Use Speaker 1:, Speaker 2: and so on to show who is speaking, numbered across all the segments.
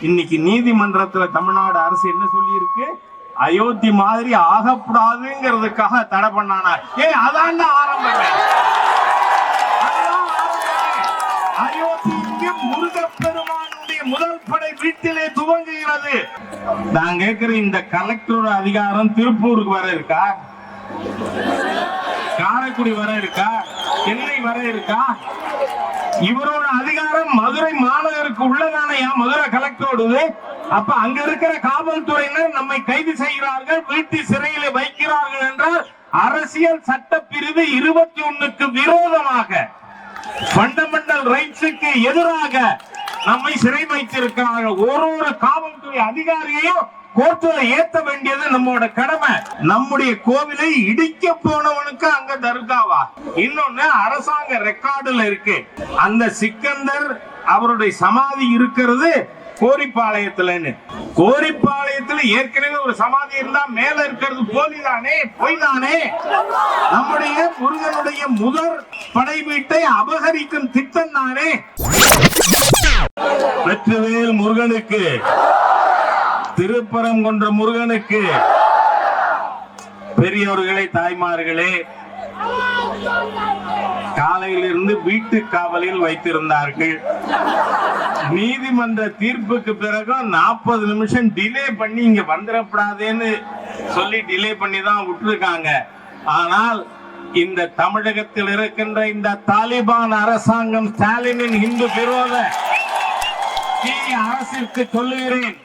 Speaker 1: இன்னைக்கு நீதிமன்றத்துல தமிழ்நாடு அரசு என்ன சொல்லியிருக்கு? அயோத்தி மாதிரி ஆகக்கூடாதுங்கிறதுக்காக தடை பண்ணானா? ஏ அதான் ஆரம்பம். அயோத்தி முருகப்பெருமானுடைய முதல் படை வீட்டிலே துவங்குகிறது. நான் கேட்கிற இந்த கலெக்டரோட அதிகாரம் திருப்பூருக்கு வர இருக்கா? காரைக்குடி வர இருக்கா? சென்னை வர இருக்கா? இவரோட அதிகாரம் மதுரை உள்ளதான உள்ளதானையா மதுரை கலெக்டரோடு அப்ப அங்க இருக்கிற காவல்துறையினர் நம்மை கைது செய்கிறார்கள் வீட்டு சிறையில வைக்கிறார்கள் என்றால் அரசியல் சட்ட பிரிவு இருபத்தி ஒண்ணுக்கு விரோதமாக பண்டமெண்டல் ரைட்ஸுக்கு எதிராக நம்மை சிறை வைத்திருக்கிறார்கள். ஒரு ஒரு காவல்துறை அதிகாரியையும் கோர்ட்டுல ஏத்த வேண்டியது நம்மளோட கடமை. நம்முடைய கோவிலை இடிக்க போனவனுக்கு அங்க தர்காவா? இன்னொன்னு அரசாங்க ரெக்கார்டுல இருக்கு. அந்த சிக்கந்தர் அவருடைய சமாதி இருக்கிறது கோரிப்பாளையத்துலன்னு. கோரிப்பாளையத்துல ஏற்கனவே ஒரு சமாதி இருந்தா மேல இருக்கிறது போலிதானே? பொய்தானே? நம்முடைய முருகனுடைய முதல் படை வீட்டை அபகரிக்கும் திட்டம் தானே? வெற்றிவேல் முருகனுக்கு திருப்பரங்குன்ற முருகனுக்கு. பெரியவர்களே தாய்மார்களே காலையிலிருந்து வீட்டு காவலில் வைத்திருந்தார்கள். நீதிமன்ற தீர்ப்புக்கு பிறகும் நாற்பது நிமிஷம் டிலே பண்ணி இங்க வந்துடப்படாதேன்னு சொல்லி டிலே பண்ணி தான் விட்டுருக்காங்க. ஆனால் இந்த தமிழகத்தில் இருக்கின்ற இந்த தாலிபான் அரசாங்கம் ஸ்டாலினின் இந்து விரோத தீ அரசிற்கு சொல்லுகிறேன்.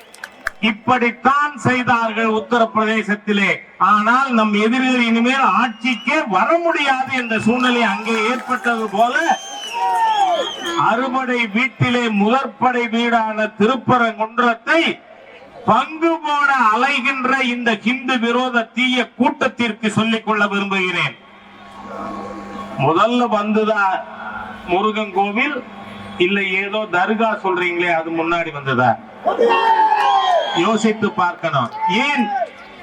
Speaker 1: இப்படித்தான் செய்தார்கள் உத்தரப்பிரதேசத்திலே. ஆனால் நம் எதிரிகள் இனிமேல் ஆட்சிக்கே வர முடியாது என்ற சூழ்நிலை அங்கே ஏற்பட்டது போல அறுபடை வீட்டிலே முதற்படை வீடான திருப்பரங்குன்றத்தை பங்கு போட அலைகின்ற இந்த ஹிந்து விரோத தீய கூட்டத்திற்கு சொல்லிக் கொள்ள விரும்புகிறேன். முதல்ல வந்ததா முருகன் கோவில்? இல்ல ஏதோ தர்கா சொல்றீங்களே அது முன்னாடி வந்ததா? யோசித்து பார்க்கணும். ஏன்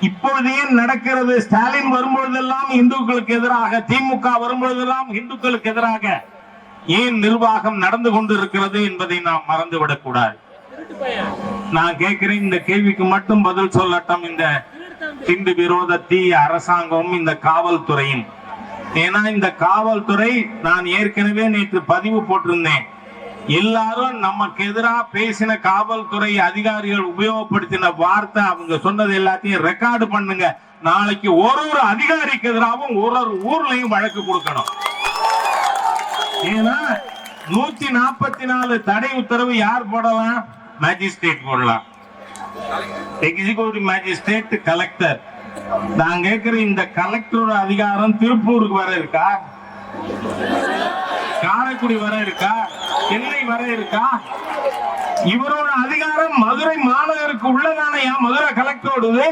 Speaker 1: இப்பொழுது ஏன் நடக்கிறது? ஸ்டாலின் வரும்பொழுதெல்லாம் இந்துக்களுக்கு எதிராக திமுக வரும்பொழுதெல்லாம் இந்துக்களுக்கு எதிராக ஏன் நிர்வாகம் நடந்து கொண்டிருக்கிறது என்பதை நாம் மறந்துவிடக் கூடாது. நான் கேட்கிறேன் இந்த கேள்விக்கு மட்டும் பதில் சொல்லட்டும். இந்த இந்து விரோத தீய அரசாங்கமும் இந்த காவல்துறையும். ஏன்னா இந்த காவல்துறை நான் ஏற்கனவே நேற்று பதிவு போட்டிருந்தேன். எல்லாரும் நமக்கு எதிராக பேசின காவல்துறை அதிகாரிகள் உபயோகப்படுத்தின வார்த்தை அவங்க சொன்னது எல்லாத்தையும் ரெக்கார்டு பண்ணுங்க. நாளைக்கு ஒரு ஒரு அதிகாரிக்கு எதிராகவும் ஒரு ஒரு ஊர்லயும் வழக்கு கொடுக்கணும். ஏன்னா நூத்தி நாற்பத்தி நாலு தடை உத்தரவு யார் போடலாம்? மேஜிஸ்ட்ரேட் போடலாம். எக்ஸிகூட்டிவ் மேஜிஸ்ட்ரேட் கலெக்டர் நான் கேட்கிற இந்த கலெக்டரோட அதிகாரம் திருப்பூருக்கு வர இருக்கா? காரைக்குடி வர இருக்கா? சென்னை வர இருக்கா? இவரோட அதிகாரம் மதுரை மாநகருக்கு உள்ளதானையா மதுரை கலெக்டரோடது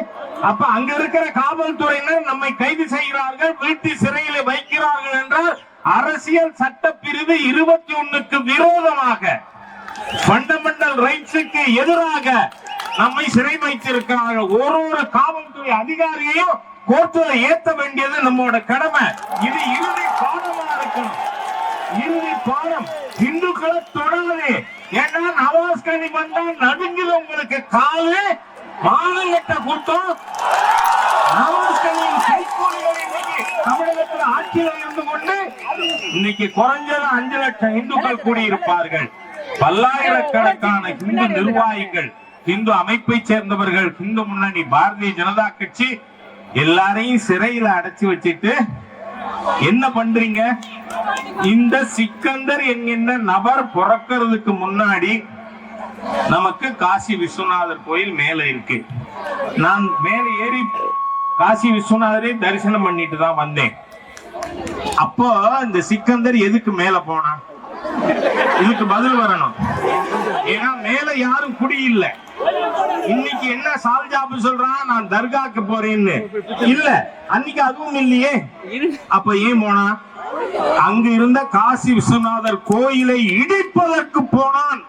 Speaker 1: அப்ப அங்க இருக்கிற காவல்துறையினர் நம்மை கைது செய்கிறார்கள் வீட்டு சிறையில வைக்கிறார்கள் என்றால் அரசியல் சட்ட பிரிவு இருபத்தி ஒண்ணுக்கு விரோதமாக ஃபண்டமெண்டல் ரைட்ஸுக்கு எதிராக நம்மை சிறை வைத்திருக்கிறார்கள். ஒரு ஒரு காவல்துறை அதிகாரியையும் கோர்ட்டுல ஏத்த வேண்டியது நம்மளோட கடமை. இது இறுதி பாடமா இருக்கணும். இறுதி பாடம் இந்துக்களை தொடருது ஏன்னா நவாஸ் கனி வந்தா நடுங்கில உங்களுக்கு காலு மானங்கட்ட கூட்டம். நவாஸ் கனியின் கைகூலிகள் இன்னைக்கு தமிழகத்தில் ஆட்சியில் இருந்து கொண்டு இன்னைக்கு குறைஞ்சது அஞ்சு லட்சம் இந்துக்கள் கூடியிருப்பார்கள். பல்லாயிரக்கணக்கான இந்து நிர்வாகிகள் இந்து அமைப்பை சேர்ந்தவர்கள் இந்து முன்னணி பாரதிய ஜனதா கட்சி எல்லாரையும் சிறையில அடைச்சு வச்சிட்டு என்ன பண்றீங்க? இந்த சிக்கந்தர் என்கின்ற நபர் பிறக்கிறதுக்கு முன்னாடி நமக்கு காசி விஸ்வநாதர் கோயில் மேல இருக்கு. நான் மேல ஏறி காசி விஸ்வநாதரை தரிசனம் பண்ணிட்டு தான் வந்தேன். அப்போ இந்த சிக்கந்தர் எதுக்கு மேல போனா இதுக்கு பதில் வரணும். ஏன்னா மேல யாரும் குடியில்லை இன்னைக்கு என்ன சால்ஜாபு சொல்றான் நான் தர்காக்கு போறேன்னு. இல்ல அன்னைக்கு அதுவும் இல்லையே. அப்ப ஏன் போனா? அங்கு இருந்த காசி விஸ்வநாதர் கோயிலை இடிப்பதற்கு போனான்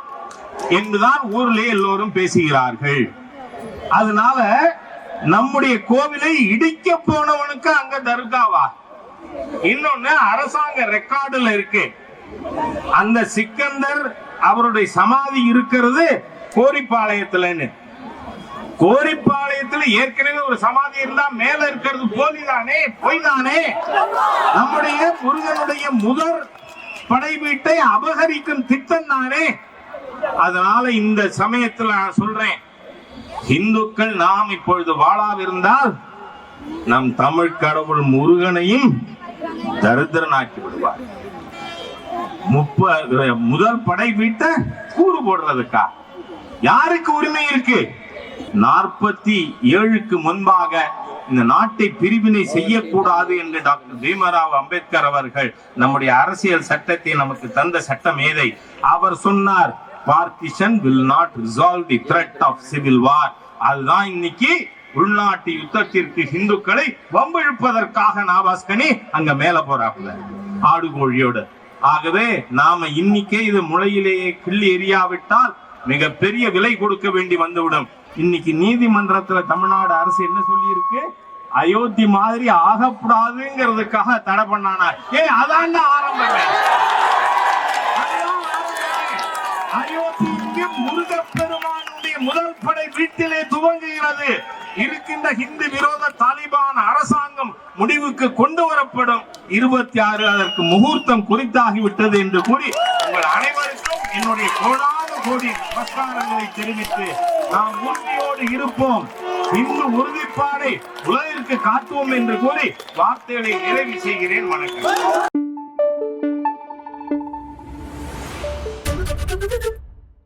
Speaker 1: என்றுதான் ஊரிலே எல்லோரும் பேசுகிறார்கள். அதனால நம்முடைய கோவிலை இடிக்க போனவனுக்கு அங்க தர்காவா? இன்னொன்னு அரசாங்க ரெக்கார்டுல இருக்கு. அந்த சிக்கந்தர் அவருடைய சமாதி இருக்கிறது கோரிப்பாளையத்துலன்னு. கோரிப்பாளையத்துல ஏற்கனவே ஒரு சமாதி இருந்தா மேல இருக்கிறது போலிதானே? பொய்தானே? நம்முடைய முருகனுடைய முதற் படை வீட்டை அபகரிக்கும் திட்டம் தானே? அதனால இந்த சமயத்துல நான் சொல்றேன். இந்துக்கள் நாம் இப்பொழுது வாழாவிருந்தால் நம் தமிழ் கடவுள் முருகனையும் தரித்திரனாக்கி விடுவார். முப்பது முதல் படை வீட்டை கூறு போடுறதுக்கா? யாருக்கு உரிமை இருக்கு? நாற்பத்தி ஏழுக்கு முன்பாக இந்த நாட்டை பிரிவினை செய்யக்கூடாது என்று டாக்டர் பீமராவ் அம்பேத்கர் அவர்கள் நம்முடைய அரசியல் சட்டத்தை நமக்கு தந்த சட்டம் ஏதை? அவர் சொன்னார் partition will not resolve the threat of civil war அதுதான் இன்னைக்கு உள்நாட்டு யுத்தத்திற்கு இந்துக்களை வம்பிழுப்பதற்காக நாபாஸ்கனி அங்க மேல போறாப்புல ஆடு கோழியோட ஆகவே நாம இன்னைக்கே இது முளையிலேயே கிள்ளி எரியாவிட்டால் மிக பெரிய விலை கொடுக்க வேண்டி வந்துவிடும். இன்னைக்கு நீதிமன்றத்துல தமிழ்நாடு அரசு என்ன சொல்லியிருக்கு? அயோத்தி மாதிரி ஆகக்கூடாதுங்கிறதுக்காக தடை பண்ணானா ஏ அதான் ஆரம்பம். அயோத்தி இங்கே அடிப்படை வீட்டிலே துவங்குகிறது. இருக்கின்ற ஹிந்து விரோத தாலிபான் அரசாங்கம் முடிவுக்கு கொண்டு வரப்படும். இருபத்தி ஆறு அதற்கு முகூர்த்தம் குறித்தாகிவிட்டது என்று கூறி உங்கள் அனைவருக்கும் என்னுடைய கோடான கோடி நமஸ்காரங்களை தெரிவித்து நாம் உறுதியோடு இருப்போம். இந்து உறுதிப்பாடை உலகிற்கு காட்டுவோம் என்று கூறி வார்த்தைகளை நிறைவு செய்கிறேன். வணக்கம்.